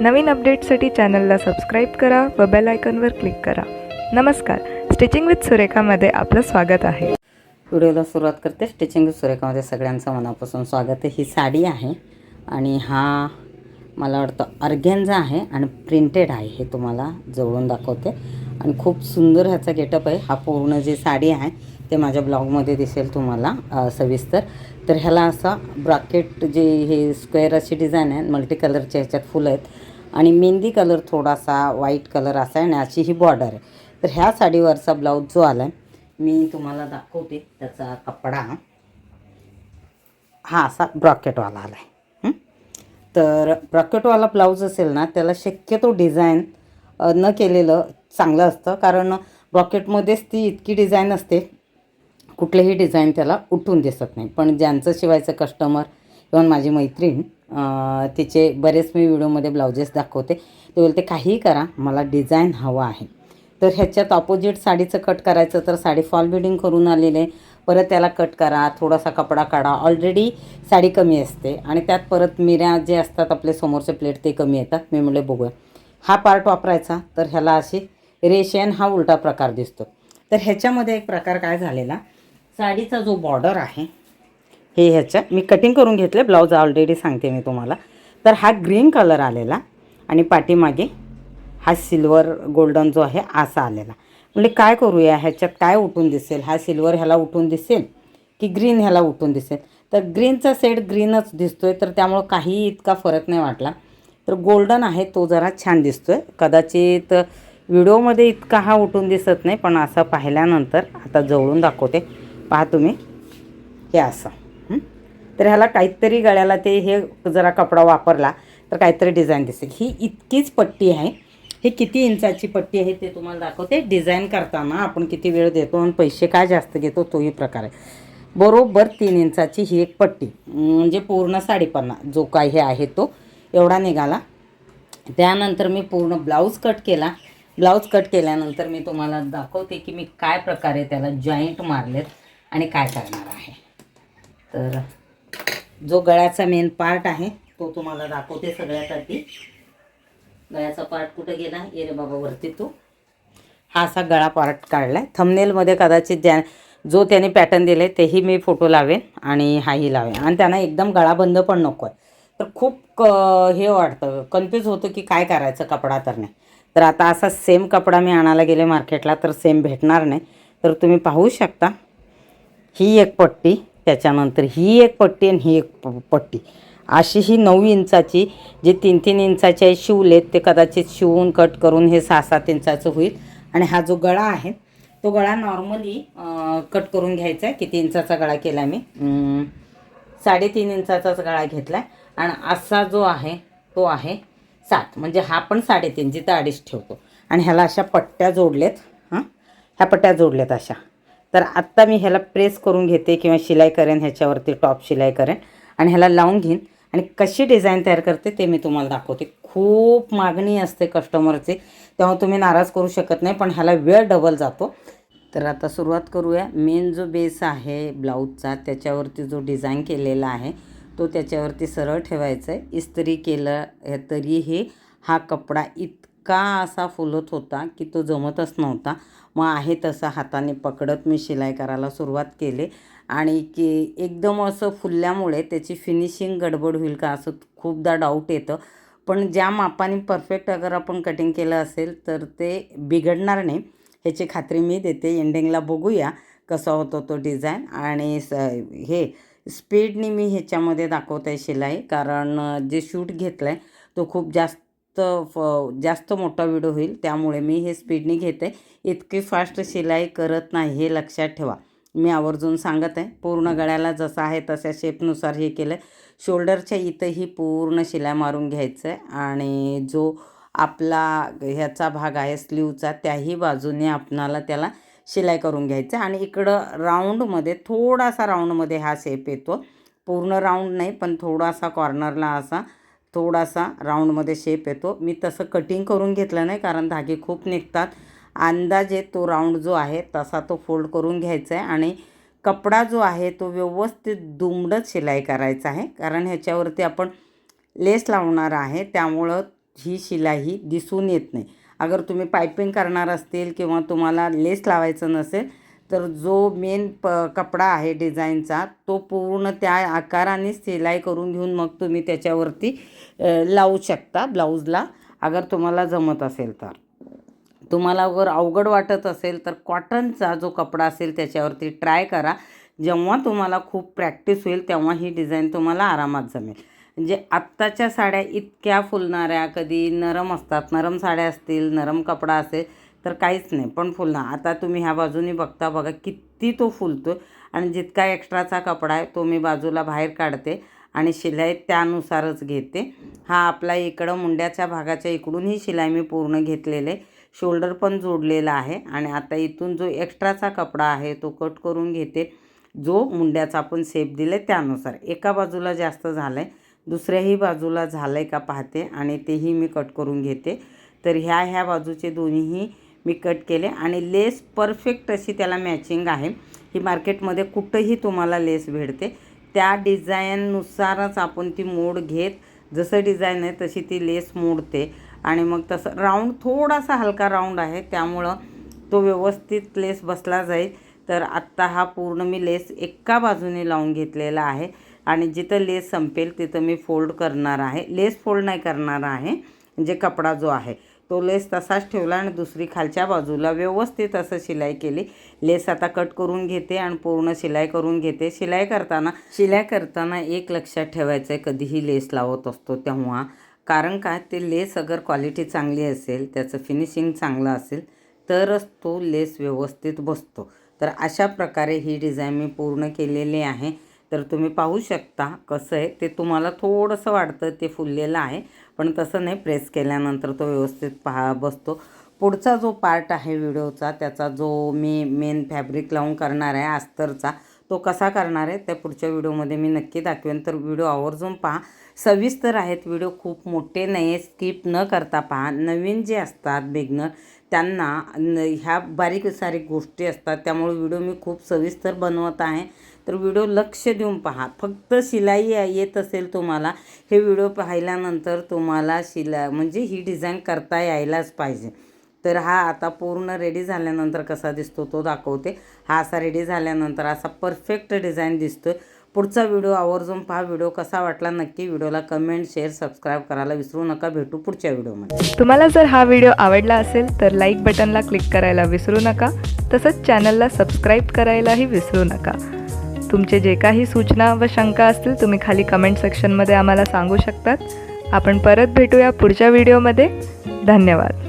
नवीन अपडेटसाठी चॅनलला सबस्क्राईब करा व बेल आयकॉनवर क्लिक करा. नमस्कार. स्टिचिंग विथ सुरेखामध्ये आपलं स्वागत आहे. व्हिडिओला सुरुवात करते. स्टिचिंग विथ सुरेखामध्ये सगळ्यांचं मनापासून स्वागत आहे. ही साडी आहे आणि हा मला वाटतं अर्गेन्झा आहे आणि प्रिंटेड आहे हे तुम्हाला जवळून दाखवते. आणि खूप सुंदर ह्याचा गेटअप आहे. हा पूर्ण जी साडी आहे ते माझ्या ब्लॉगमध्ये दिसेल तुम्हाला सविस्तर. तर ह्याला असा ब्राकेट जे हे स्क्वेअर अशी डिझाईन आहे मल्टी कलरच्या ह्याच्यात फुलं आहेत. आणि मेहंदी कलर थोडासा व्हाईट कलर असा आहे आणि अशी ही बॉर्डर आहे. तर ह्या साडीवरचा ब्लाऊज जो आला आहे मी तुम्हाला दाखवते त्याचा कपडा. हा असा ब्रॉकेटवाला आला आहे तर ब्रॉकेटवाला ब्लाऊज असेल ना त्याला शक्यतो डिझाईन न केलेलं चांगलं असतं. कारण ब्रॉकेटमध्येच ती इतकी डिझाईन असते कुठलेही डिझाईन त्याला उठून दिसत नाही. पण ज्यांचं शिवायचं कस्टमर किंवा माझी मैत्रीण तिचे बरेच मी व्हिडिओमध्ये ब्लाउजेस दाखवते. ते बोलते काहीही करा मला डिझाईन हवं आहे. तर ह्याच्यात ऑपोजिट साडीचं कट करायचं तर साडी फॉल बिडिंग करून आलेले परत त्याला कट करा थोडासा कपडा काढा. ऑलरेडी साडी कमी असते आणि त्यात परत मिऱ्या जे असतात आपले समोरचे प्लेट ते कमी येतात. मी म्हणले बघूया. हा पार्ट वापरायचा तर ह्याला अशी रेशन हा उलटा प्रकार दिसतो. तर ह्याच्यामध्ये एक प्रकार काय झालेला? साडीचा जो बॉर्डर आहे हे ह्याच्या मी कटिंग करून घेतले ब्लाऊज ऑलरेडी सांगते मी तुम्हाला. तर हा ग्रीन कलर आलेला आणि पाठीमागे हा सिल्वर गोल्डन जो आहे असा आलेला. म्हणजे काय करूया ह्याच्यात काय उठून दिसेल? हा सिल्वर ह्याला उठून दिसेल की ग्रीन ह्याला उठून दिसेल? तर ग्रीनचा सेट ग्रीनच दिसतोय तर त्यामुळं काही इतका फरक नाही वाटला. तर गोल्डन आहे तो जरा छान दिसतोय. कदाचित व्हिडिओमध्ये इतका हा उठून दिसत नाही पण असं पाहिल्यानंतर आता जवळून दाखवते. पहा तुम्ही. हे असं. तर ह्याला काहीतरी गळ्याला ते हे जरा कपडा वापरला तर काहीतरी डिझाईन दिसेल. ही इतकीच पट्टी आहे. हे किती इंचाची पट्टी आहे ते तुम्हाला दाखवते. डिझाईन करताना आपण किती वेळ देतो आणि पैसे काय जास्त घेतो तोही प्रकार आहे. बरोबर तीन इंचाची ही एक पट्टी. म्हणजे पूर्ण साडेपन्ना जो काय हे आहे तो एवढा निघाला. त्यानंतर मी पूर्ण ब्लाऊज कट केला. ब्लाऊज कट केल्यानंतर मी तुम्हाला दाखवते की मी काय प्रकारे त्याला जॉईंट मारलेत. आणि काय करणार आहे? तर जो गळ्याचा मेन पार्ट आहे तो तुम्हाला दाखवते सगळ्यात आधी गळ्याचा पार्ट कुठं गेला? ये रे बाबा वरती तू. हा असा गळा पार्ट काढला आहे थमनेलमध्ये कदाचित ज्या जो त्याने पॅटर्न दिले तेही मी फोटो लावेन आणि हाही लावेन. आणि त्यांना एकदम गळा बंद पण नको आहे तर खूप क हे वाटतं. कन्फ्यूज होतं की काय करायचं कपडा तर नाही. तर आता असा सेम कपडा मी आणायला गेले मार्केटला तर सेम भेटणार नाही. तर तुम्ही पाहू शकता. ही एक पट्टी त्याच्यानंतर ही एक पट्टी आणि ही एक प- पट्टी. अशी ही नऊ इंचाची जे तीन तीन इंचाचे आहे शिवलेत ते कदाचित शिवून कट करून हे सहा सात इंचाचं होईल. आणि हा जो गळा आहे तो गळा नॉर्मली कट करून घ्यायचा आहे. किती इंचाचा गळा केला मी? साडेतीन इंचाचाच गळा घेतला आहे आणि असा जो आहे तो आहे सात. म्हणजे हा पण साडेतीन जिथं अडीच ठेवतो. आणि ह्याला अशा पट्ट्या जोडलेत हां? ह्या पट्ट्या जोडल्यात अशा. तर आत्ता मी ह्याला प्रेस करून घेते किंवा शिलाई करेन ह्याच्यावरती टॉप शिलाई करेन आणि ह्याला लावून घेईन. आणि कशी डिझाईन तयार करते ते मी तुम्हाला दाखवते. खूप मागणी असते कस्टमरची तेव्हा तुम्ही नाराज करू शकत नाही पण ह्याला वेळ डबल जातो. तर आता सुरुवात करूया. मेन जो बेस आहे ब्लाऊजचा त्याच्यावरती जो डिझाईन केलेला आहे तो त्याच्यावरती सरळ ठेवायचा आहे इस्त्री केलं हे तरीही हा कपडा इत इतका असा फुलत होता की तो जमतच नव्हता. मग आहे तसा हाताने पकडत मी शिलाई करायला सुरुवात केली. आणि की एकदम असं फुलल्यामुळे त्याची फिनिशिंग गडबड होईल का असं खूपदा डाऊट येतं. पण ज्या मापाने परफेक्ट अगर आपण कटिंग केलं असेल तर ते बिघडणार नाही. ह्याची खात्री मी देते. एंडिंगला बघूया कसा होतो तो डिझाईन आणि स हे स्पीडनी मी ह्याच्यामध्ये दाखवत आहे शिलाई. कारण जे शूट घेतलं आहे तो खूप जास्त फ जास्त मोठा व्हिडिओ होईल. त्यामुळे मी हे स्पीडने घेते. इतकी फास्ट शिलाई करत नाही हे लक्षात ठेवा. मी आवर्जून सांगत आहे पूर्ण गळ्याला जसं आहे तशा शेपनुसार हे केलं. शोल्डरच्या इथंही पूर्ण शिलाई मारून घ्यायचं आहे आणि जो आपला ह्याचा भाग आहे स्लीवचा त्याही बाजूने आपणाला त्याला शिलाई करून घ्यायचं आणि इकडं राऊंडमध्ये थोडासा राऊंडमध्ये हा शेप येतो. पूर्ण राऊंड नाही पण थोडासा कॉर्नरला असा थोडासा राऊंडमध्ये शेप येतो. मी तसं कटिंग करून घेतलं नाही कारण धागे खूप निघतात. अंदाजे तो राऊंड जो आहे तसा तो फोल्ड करून घ्यायचा आहे आणि कपडा जो आहे तो व्यवस्थित दुमडत शिलाई करायचा आहे. कारण ह्याच्यावरती आपण लेस लावणार आहे त्यामुळं ही शिलाई दिसून येत नाही. अगर तुम्ही पायपिंग करणार असतील किंवा तुम्हाला लेस लावायचं नसेल तर जो मेन प कपडा आहे डिझाईनचा तो पूर्ण त्या आकाराने सिलाई करून घेऊन मग तुम्ही त्याच्यावरती लावू शकता ब्लाऊजला अगर तुम्हाला जमत असेल तर. तुम्हाला अगर अवघड वाटत असेल तर कॉटनचा जो कपडा असेल त्याच्यावरती ट्राय करा. जेव्हा तुम्हाला खूप प्रॅक्टिस होईल तेव्हा ही डिझाईन तुम्हाला आरामात जमेल. म्हणजे आत्ताच्या साड्या इतक्या फुलणाऱ्या कधी नरम असतात नरम साड्या असतील नरम कपडा असेल तर काहीच नाही पण फुलणार. आता तुम्ही ह्या बाजूने बघता बघा किती तो फुलतो आणि जितका एक्स्ट्राचा कपडा आहे तो मी बाजूला बाहेर काढते आणि शिलाई त्यानुसारच घेते. हा आपला इकडं मुंड्याच्या भागाच्या इकडून ही शिलाई मी पूर्ण घेतलेले शोल्डर पण जोडलेला आहे आणि आता इथून जो एक्स्ट्राचा कपडा आहे तो कट करून घेते. जो मुंड्याचा आपण सेप दिले त्यानुसार. एका बाजूला जास्त झालं आहे दुसऱ्याही बाजूला झालं आहे का पाहते आणि तेही मी कट करून घेते. तर ह्या ह्या बाजूचे दोन्हीही मी कट केले आणि लेस परफेक्ट अशी त्याला मॅचिंग आहे. ही मार्केटमध्ये कुठंही तुम्हाला लेस भेटते. त्या डिझाईननुसारच आपण ती मोड घेत जसं डिझाईन आहे तशी ती लेस मोडते. आणि मग तसं राऊंड थोडासा हलका राऊंड आहे त्यामुळं तो व्यवस्थित लेस बसला जाईल. तर आत्ता हा पूर्ण मी लेस एका बाजूने लावून घेतलेला आहे. आणि जिथं लेस संपेल तिथं मी फोल्ड करणार आहे. लेस फोल्ड नाही करणार आहे म्हणजे कपडा जो आहे. तो लेस तसाच ठेवला आणि दुसरी खालच्या बाजूला व्यवस्थित असं शिलाई केली. लेस आता कट करून घेते आणि पूर्ण शिलाई करून घेते. शिलाई करताना शिलाई करताना एक लक्षात ठेवायचं आहे कधीही लेस लावत असतो तेव्हा. कारण काय? ते लेस अगर क्वालिटी चांगली असेल त्याचं फिनिशिंग चांगलं असेल तरच तो लेस व्यवस्थित बसतो. तर अशा प्रकारे ही डिझाईन मी पूर्ण केलेली आहे. तर तुम्ही पाहू शकता कसं आहे. ते तुम्हाला थोडंसं वाटतं ते फुललेलं आहे. पण तसं नाही प्रेस केल्यानंतर तो व्यवस्थित पहा बसतो. पुढचा जो पार्ट आहे व्हिडिओचा त्याचा जो मी मेन फॅब्रिक लावून करणार आहे अस्तरचा तो कसा करणार आहे त्या पुढच्या व्हिडिओमध्ये मी नक्की दाखवेन. तर व्हिडिओ आवर्जून पहा. सविस्तर आहेत व्हिडिओ खूप मोठे नाही स्किप न करता पहा. नवीन जे असतात बिगनर त्यांना ह्या बारीक सारीक गोष्टी असतात. त्यामुळे व्हिडिओ मी खूप सविस्तर बनवत आहे. तर व्हिडिओ लक्ष देऊन पहा. फक्त शिलाई येत असेल तुम्हाला हे व्हिडिओ पाहिल्यानंतर तुम्हाला शिला म्हणजे ही डिझाईन करता यायलाच पाहिजे. तर हा आता पूर्ण रेडी झाल्यानंतर कसा दिसतो तो दाखवते. हा असा रेडी झाल्यानंतर असा परफेक्ट डिझाईन दिसतो पुढचा व्हिडिओ आवर्जून पहा व्हिडिओ कसा वाटला नक्की व्हिडिओला कमेंट शेअर सबस्क्राईब करायला विसरू नका. भेटू पुढच्या व्हिडिओमध्ये. तुम्हाला जर हा व्हिडिओ आवडला असेल तर लाईक बटनला क्लिक करायला विसरू नका. तसंच चॅनलला सबस्क्राईब करायलाही विसरू नका. तुमचे जे काही सूचना व शंका असतील तुम्ही खाली कमेंट सेक्शनमध्ये आम्हाला सांगू शकतात. आपण परत भेटूया पुढच्या व्हिडिओमध्ये. धन्यवाद.